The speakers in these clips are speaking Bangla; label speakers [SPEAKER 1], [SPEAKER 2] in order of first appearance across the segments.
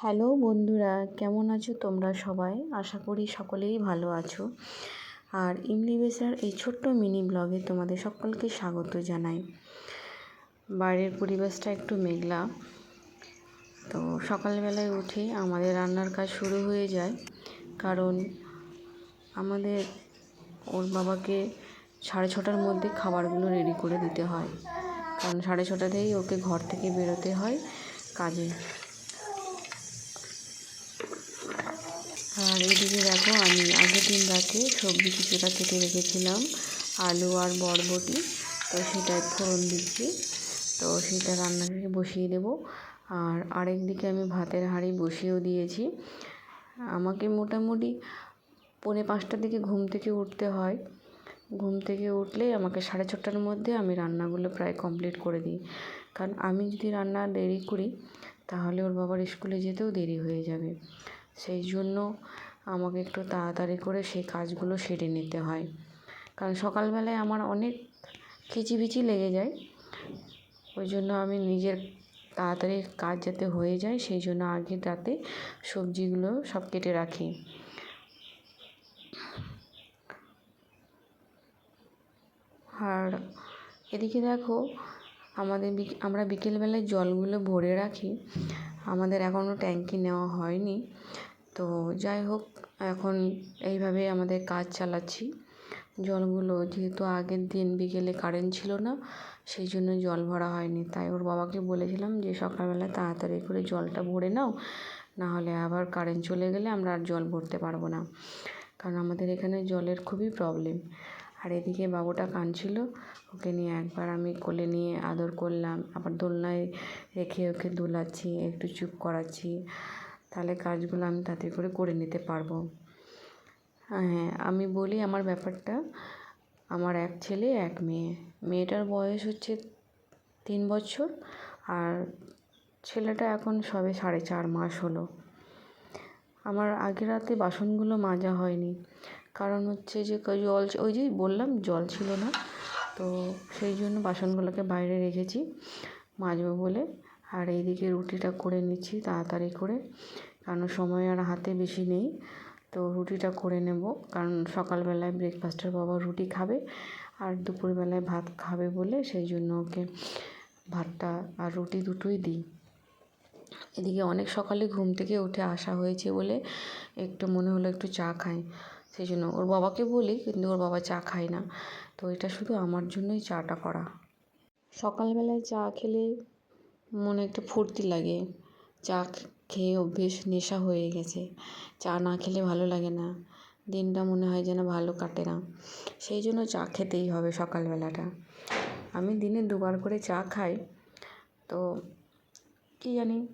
[SPEAKER 1] হ্যালো বন্ধুরা, কেমন আছো তোমরা সবাই? আশা করি সকলেই ভালো আছো। আর ইমলি বেসার এই ছোট্ট মিনি ব্লগে তোমাদের সকলকে স্বাগত জানাই। বাইরের পরিবেশটা একটু মেঘলা। তো সকালবেলায় উঠে আমাদের রান্নার কাজ শুরু হয়ে যায়। কারণ আমাদের ওর বাবাকে সাড়ে ছটার মধ্যে খাবারগুলো রেডি করে দিতে হয়। কারণ সাড়ে ছটাতেই ওকে ঘর থেকে বেরোতে হয় কাজে। আর এদিকে দেখো, আমি আগের দিন রাতে সবজি কিছুটা কেটে রেখেছিলাম, আলু আর বরবটি। তো সেটাই ফোড়ন দিচ্ছি। তো সেটা রান্নাটাকে বসিয়ে দেব। আর আরেক দিকে আমি ভাতের হাঁড়ি বসিয়েও দিয়েছি। আমাকে মোটামুটি পৌনে পাঁচটার দিকে ঘুম থেকে উঠতে হয়। ঘুম থেকে উঠলে আমাকে সাড়ে ছটার মধ্যে আমি রান্নাগুলো প্রায় কমপ্লিট করে দিই। কারণ আমি যদি রান্না দেরি করি, তাহলে ওর বাবার স্কুলে যেতেও দেরি হয়ে যাবে। সেই জন্য আমাকে একটু তাড়াতাড়ি করে সেই কাজগুলো সেরে নিতে হয়। কারণ সকালবেলায় আমার অনেক খিচিবিচি লেগে যায়। ওই জন্য আমি নিজের তাড়াতাড়ি কাজ যাতে হয়ে যায়, সেই জন্য আগের রাতে সবজিগুলো সব কেটে রাখি। আর এদিকে দেখো, আমাদের আমরা বিকেলবেলায় জলগুলো ভরে রাখি। আমাদের এখনও ট্যাঙ্কি নেওয়া হয়নি। তো যাই হোক এখন এইভাবে আমাদের কাজ চালাচ্ছি। জলগুলো যেহেতু আগের দিন বিকেলে কারেন্ট ছিল না, সেই জন্য জল ভরা হয়নি। তাই ওর বাবাকে বলেছিলাম যে, সকালবেলা তাড়াতাড়ি করে জলটা ভরে নাও নাহলে আবার কারেন্ট চলে গেলে আমরা আর জল ভরতে পারব না। কারণ আমাদের এখানে জলের খুবই প্রবলেম আর এদিকে বাবুটা কাঁদছিল, ওকে নিয়ে একবার আমি কোলে নিয়ে আদর করলাম, আবার দোলনায় রেখে ওকে দোলাচ্ছি, একটু চুপ করাচ্ছি। তাহলে কাজগুলো আমি তাড়াতাড়ি করে করে নিতে পারব। হ্যাঁ আমি বলি আমার ব্যাপারটা। আমার এক ছেলে, এক মেয়ে। মেয়েটার বয়স হচ্ছে তিন বছর আর ছেলেটা এখন সবে সাড়ে চার মাস হলো। আমার আগের রাতে বাসনগুলো মাজা হয়নি। কারণ হচ্ছে যে জল ওই যে বললাম জল ছিল না, তো সেই জন্য বাসনগুলোকে বাইরে রেখেছি, মাজবো বলে। আর এইদিকে রুটিটা করে নিচ্ছি তাড়াতাড়ি করে, কারণ সময় আর হাতে বেশি নেই। তো রুটিটা করে নেব, কারণ সকালবেলায় ব্রেকফাস্টের বাবা রুটি খাবে আর দুপুরবেলায় ভাত খাবে বলে সেই জন্য ওকে ভাতটা আর রুটি দুটোই দিই। এদিকে অনেক সকালে ঘুম থেকে উঠে আসা হয়েছে বলে একটু মনে হলো একটু চা খাই, সেই জন্য ওর বাবাকে বলি কিন্তু ওর বাবা চা খায় না। তো এটা শুধু আমার জন্যই চাটা করা। সকালবেলায় চা খেলে মনে একটা ফুর্তি লাগে। চা খেয়ে অভ্যেস নেশা হয়ে গেছে। চা না খেলে ভালো লাগে না। দিনটা মনে হয় যেন ভালো কাটে না। সেই জন্য চা খেতেই হবে সকালবেলাটা। আমি দিনে দুবার করে চা খাই। তো কী জানি,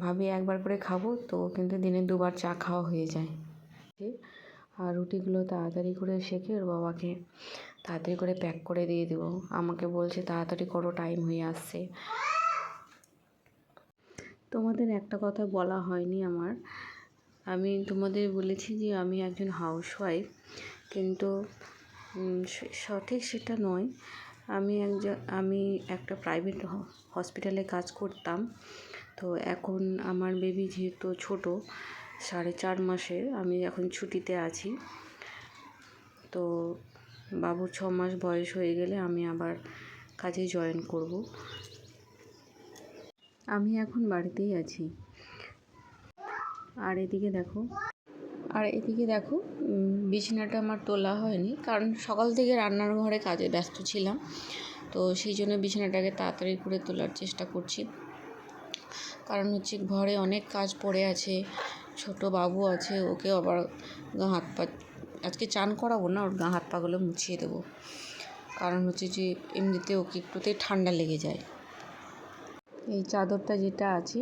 [SPEAKER 1] ভাবি একবার করে খাব, তো কিন্তু দিনে দুবার চা খাওয়া হয়ে যায়। আর রুটিগুলো তাড়াতাড়ি করে শেখে ওর বাবাকে। তাড়াতাড়ি করে প্যাক করে দিয়ে দেবো। আমাকে বলছে, তাড়াতাড়ি করো, টাইম হয়ে আসছে। তোমাদের একটা কথা বলা হয়নি আমার। আমি তোমাদের বলেছি যে আমি একজন হাউসওয়াইফ কিন্তু সঠিক সেটা নয়। আমি একজন আমি একটা প্রাইভেট হসপিটালে কাজ করতাম। তো এখন আমার বেবি যেহেতু ছোট, সাড়ে চার মাসের আমি এখন ছুটিতে আছি। তো বাবুর ছ মাস বয়স হয়ে গেলে আমি আবার কাজে জয়েন করব। আমি এখন বাড়িতেই আছি। আর এদিকে দেখো, আর এদিকে দেখো বিছানাটা আমার তোলা হয়নি, কারণ সকাল থেকে রান্নার ঘরে কাজে ব্যস্ত ছিলাম। তো সেই জন্য বিছানাটাকে তাড়াতাড়ি করে তোলার চেষ্টা করছি। কারণ হচ্ছে ঘরে অনেক কাজ পড়ে আছে, ছোট বাবু আছে, ওকে আবার গা হাত পা, আজকে চান করাবো না, ওর গা হাত পাগুলো মুছিয়ে দেবো। কারণ হচ্ছে যে, এমনিতে ওকে একটুতেই ঠান্ডা লেগে যায়। এই চাদরটা যেটা আছে,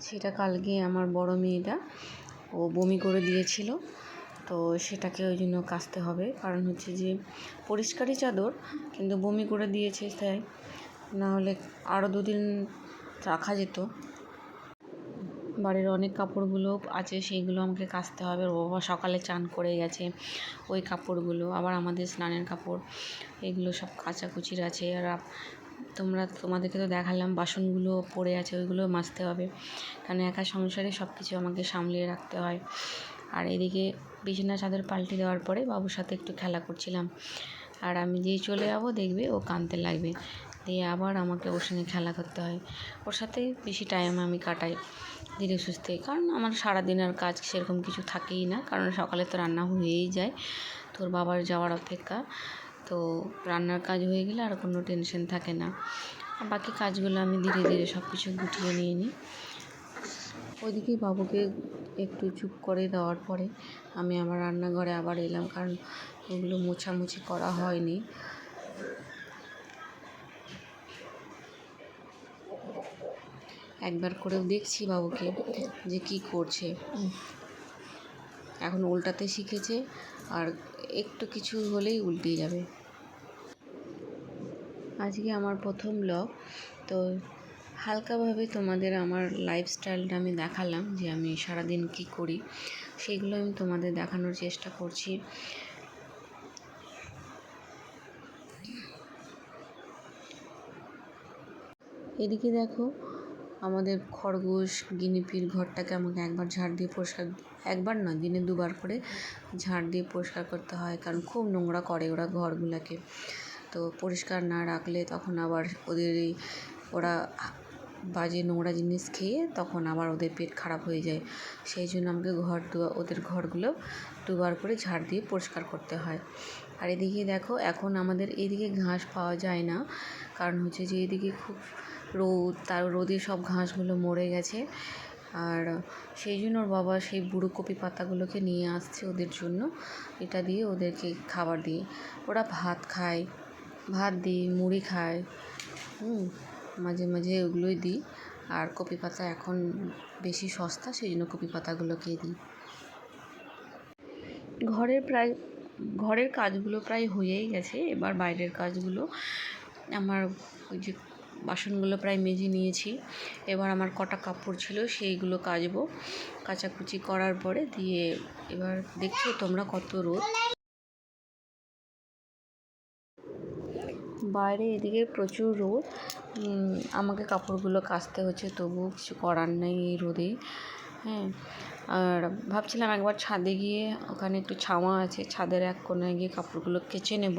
[SPEAKER 1] সেটা কালকে আমার বড় মেয়েটা ও বমি করে দিয়েছিল। তো সেটাকে ওই জন্য কাচতে হবে। কারণ হচ্ছে যে, পরিষ্কারই চাদর, কিন্তু বমি করে দিয়েছে তাই। নাহলে আরও দুদিন রাখা যেত। বাড়ির অনেক কাপড়গুলো আছে, সেইগুলো আমাকে কাচতে হবে। ও বাবা সকালে চান করে গেছে ওই কাপড়গুলো, আবার আমাদের স্নানের কাপড়, এগুলো সব কাচাকুচির আছে। আর তোমরা তোমাদেরকে তো দেখালাম, বাসনগুলো পড়ে আছে, ওইগুলো মাজতে হবে। কারণ একা সংসারে সব কিছু আমাকে সামলিয়ে রাখতে হয়। আর এদিকে বিছানা চাদর পাল্টে দেওয়ার পরে বাবুর সাথে একটু খেলা করছিলাম। আর আমি যেই চলে যাব, দেখবে ও কাঁদতে লাগবে। দিয়ে আবার আমাকে ওর সঙ্গে খেলা করতে হয়। ওর সাথে বেশি টাইম আমি কাটাই ধীরে সুস্থে। কারণ আমার সারাদিন আর কাজ সেরকম কিছু থাকেই না। কারণ সকালে তো রান্না হয়েই যায়। তোর বাবার যাওয়ার অপেক্ষা। তো রান্নার কাজ হয়ে গেলে আর কোনো টেনশন থাকে না। বাকি কাজগুলো আমি ধীরে ধীরে সব কিছু গুটিয়ে নিয়ে নিই। ওইদিকে বাবুকে একটু চুপ করে দেওয়ার পরে আমি আমার রান্নাঘরে আবার এলাম কারণ ওগুলো মোছামুছি করা হয়নি। একবার করেও দেখছি বাবুকে যে কি করছে। এখন উল্টাতে শিখেছে আর একটু কিছু হলেই উল্টে যাবে। আজকে আমার প্রথম ব্লগ তো হালকাভাবে তোমাদের আমার লাইফস্টাইলটা আমি দেখালাম যে আমি সারাদিন কী করি, সেগুলো আমি তোমাদের দেখানোর চেষ্টা করছি। এদিকে দেখো, আমাদের খরগোশ, গিনিপির ঘরটাকে আমাকে একবার ঝাড় দিয়ে পরিষ্কার একবার নয় দিনে দুবার করে ঝাড় দিয়ে পরিষ্কার করতে হয়, কারণ খুব নোংরা করে ওরা ঘরগুলোকে। তো পরিষ্কার না রাখলে তখন আবার ওদের এই ওরা বাজে নোংরা জিনিস খেয়ে তখন আবার ওদের পেট খারাপ হয়ে যায়। সেই জন্য আমাকে ঘর দুয়া, ওদের ঘরগুলো দুবার করে ঝাড় দিয়ে পরিষ্কার করতে হয়। আর এদিকে দেখো, এখন আমাদের এদিকে ঘাস পাওয়া যায় না, কারণ হচ্ছে যে এদিকে খুব রোদ, তার রোদে সব ঘাসগুলো মরে গেছে। আর সেই জন্য ওর বাবা সেই বুড়ো কপি পাতাগুলোকে নিয়ে আসছে ওদের জন্য। এটা দিয়ে ওদেরকে খাবার দিয়ে। ওরা ভাত খায়, ভাত দিই মুড়ি খায়, হুম, মাঝে মাঝে ওগুলোই দিই। আর কপি পাতা এখন বেশি সস্তা, সেই জন্য কপি পাতাগুলোকে দিই। ঘরের প্রায়, ঘরের কাজগুলো প্রায় হয়েই গেছে। এবার বাইরের কাজগুলো আমার ওই যে বাসনগুলো প্রায় মেজে নিয়েছি। এবার আমার কটা কাপড় ছিল, সেইগুলো কাচবো। কাচাকুচি করার পরে দিয়ে এবার দেখছ তোমরা কত রোদ। বাইরে এদিকে প্রচুর রোদ। আমাকে কাপড়গুলো কাচতে হচ্ছে, তবুও কিছু করার নেই এই রোদে। হ্যাঁ আর ভাবছিলাম একবার ছাদে গিয়ে ওখানে একটু ছাওয়া আছে, ছাদের এক কোনায় গিয়ে কাপড়গুলো কেচে নেব।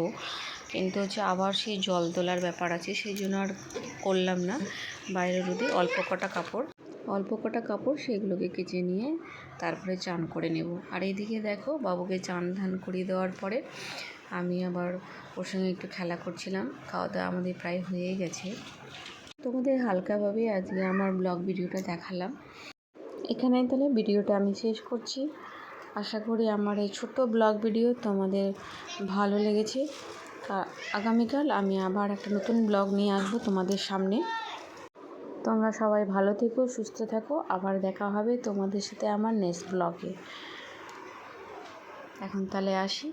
[SPEAKER 1] কিন্তু হচ্ছে আবার সেই জল তোলার ব্যাপার আছে, সেই জন্য আর করলাম না। বাইরে রোদে অল্প কটা কাপড়, অল্প কটা কাপড় সেগুলোকে কেচে নিয়ে তারপরে চান করে নেব। আর এদিকে দেখো, বাবুকে চান ধান করিয়ে দেওয়ার পরে আমি আবার ওর সঙ্গে একটু খেলা করছিলাম। খাওয়া দাওয়া আমাদের প্রায় হয়েই গেছে। তোমাদের হালকাভাবে আজকে আমার ব্লগ ভিডিওটা দেখালাম। এখানেই তাহলে ভিডিওটা আমি শেষ করছি। আশা করি আমার এই ছোট্ট ব্লগ ভিডিও তোমাদের ভালো লেগেছে। আগামীকাল আমি আবার একটা নতুন ব্লগ নিয়ে আসব তোমাদের সামনে। তোমরা সবাই ভালো থেকো, সুস্থ থাকো। আবার দেখা হবে তোমাদের সাথে আমার নেক্সট ব্লগে এখন তাহলে আসি।